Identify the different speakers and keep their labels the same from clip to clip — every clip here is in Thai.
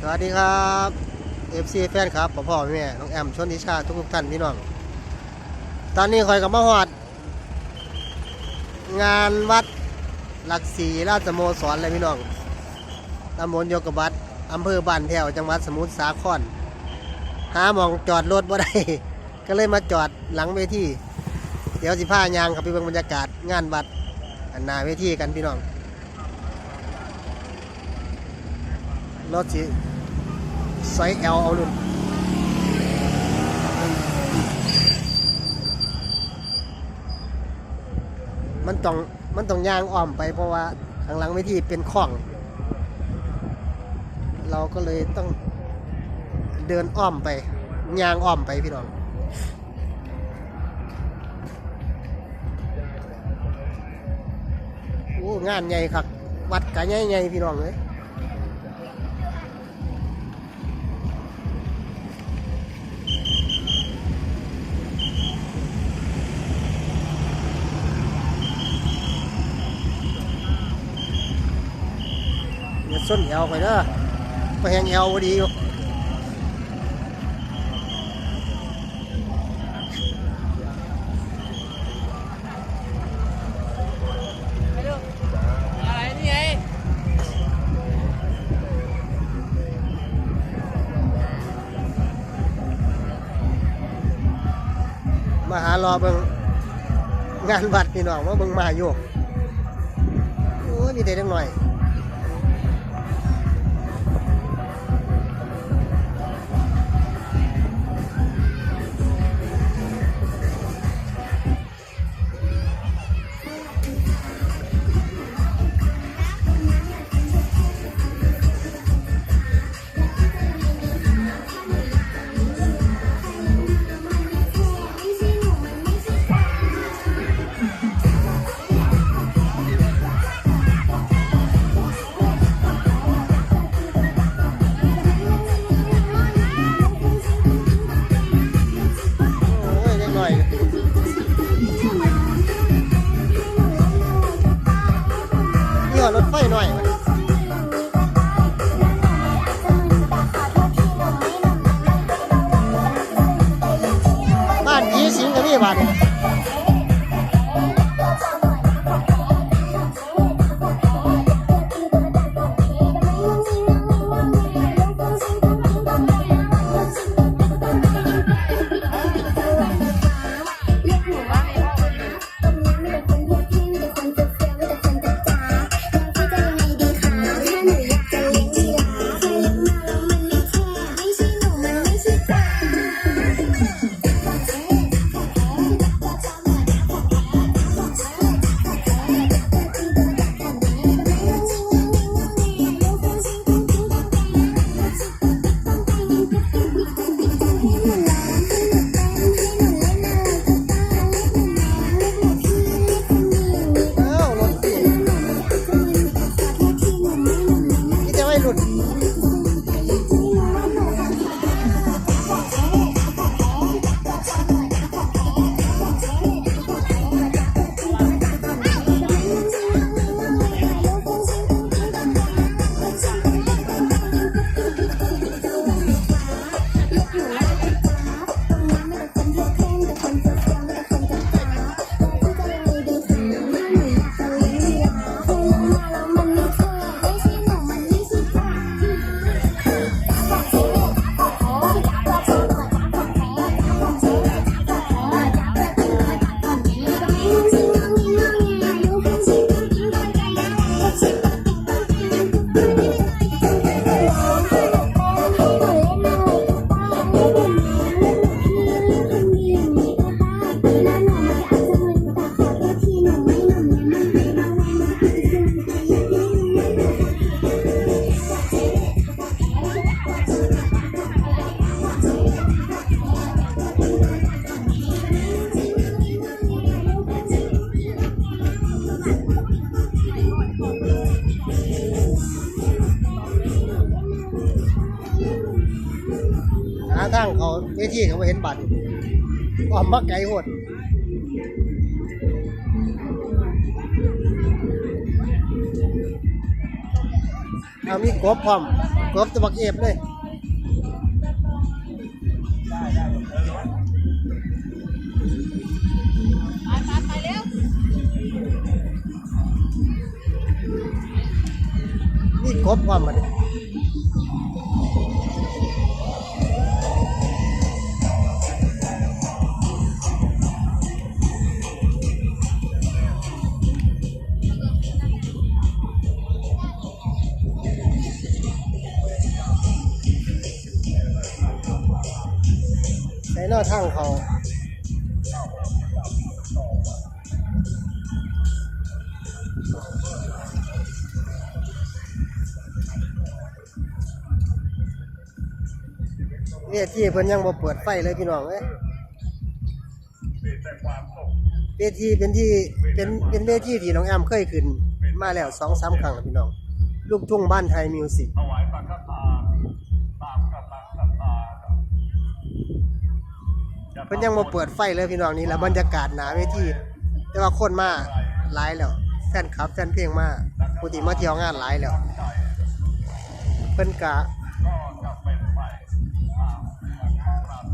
Speaker 1: สวัสดีครับ FC แฟนครับพ่อพ่อแม่น้องแอมชนทิชาทุกทุกท่านพี่น้อง ตอนนี้คอยกับมาหอด งานวัดหลักศรีราชสโมสรเลยพี่น้องตำบลโยกบัตอำเภอบ้านแถวจังหวัดสมุทรสาครหาหมองจอดรถบ่ได้ ก็เลยมาจอดหลังเวทีเดี๋ยวสิพายางครับไปเบิ่งบรรยากาศงานวัดอันนาเวทีกันพี่น้อง รถสิไซส์ L เอาลุ่นมันต้องมันต้องย่างอ้อมไปเพราะว่าข้างหลังไม่ที่เป็นข้อง เราก็เลยต้องเดินอ้อมไปย่างอ้อมไปพี่น้องโอ้งานใหญ่ครับ วัดกะใหญ่ใหญ่ๆพี่น้องเลย ส้นแอวไปเด้อไปแหงแอวพอดีอยู่
Speaker 2: อะไรนี่ไง
Speaker 1: มาหารอเบิงงานวัดพี่น้องว่าเบิงมาโยกโอ้ยมีแต่เล็กหน่อย วทีเขาเห็นบัตรออมมาไกลโหด
Speaker 2: เอามีกบพร้อมกบตะบักเอฟเลย
Speaker 3: ไปไปไปเร็ว
Speaker 2: มีกบพร้อมมาดิใช้ หน้าทางเขาเวทีเพิ่นยังบ่เปิดไฟเลยพี่น้องเอ้ยเวทีเป็นที่เป็นเป็นเวทีที่น้องแอมเคยขึ้น มาแล้วสองสามครั้งแล้วพี่น้อง ลูกทุ่งบ้านไทยมิวสิก เพิ่นยังบ่เปิดไฟเลยพี่น้องนี่แหละบรรยากาศหนาเวทีแต่ว่าคนมาหลายแล้วแฟนคลับแฟนเพลงมาผู้ที่มาเที่ยวงานหลายแล้ว เพิ่นกะ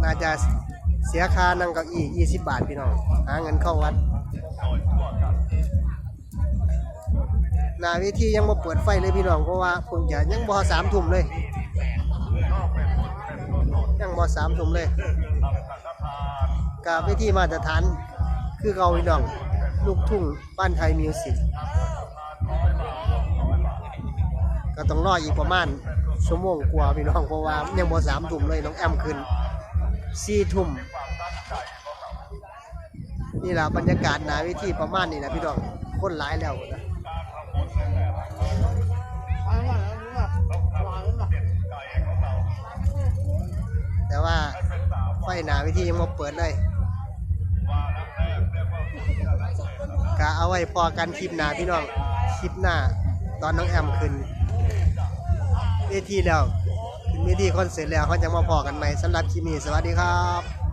Speaker 2: น่าจะเสียค่านั่งเก้าอี้20บาทพี่น้องหาเงินเข้าวัดหน้าเวทียังบ่เปิดไฟเลยพี่น้องเพราะว่าคงจะยังบ่สามทุ่มเลยยังบ่สามทุ่มเลย กับเวทีมาตรฐานคือเกาพี่น้อง ลูกทุ่งบ้านไทยมิวสิกก็ต้องรออีกประมาณชั่วโมงกว่าพี่น้องเพราะว่ายังบ่สามทุ่มเลยน้องแอมขึ้นสี่ทุ่มนี่แหละบรรยากาศนาวิธีประมาณนี้นะพี่น้องคนหลายแล้วนะแต่ว่า ไฟหนาวิธียังมาเปิดเลยกะเอาไว้พอกันคลิปหนาพี่น้องคลิปหน้าตอนน้องแอมขึ้นเวทีแล้วขึ้นเวทีคอนเสิร์ตแล้วเขาจะมาพอกันใหม่สำหรับคลิปนี้สวัสดีครับ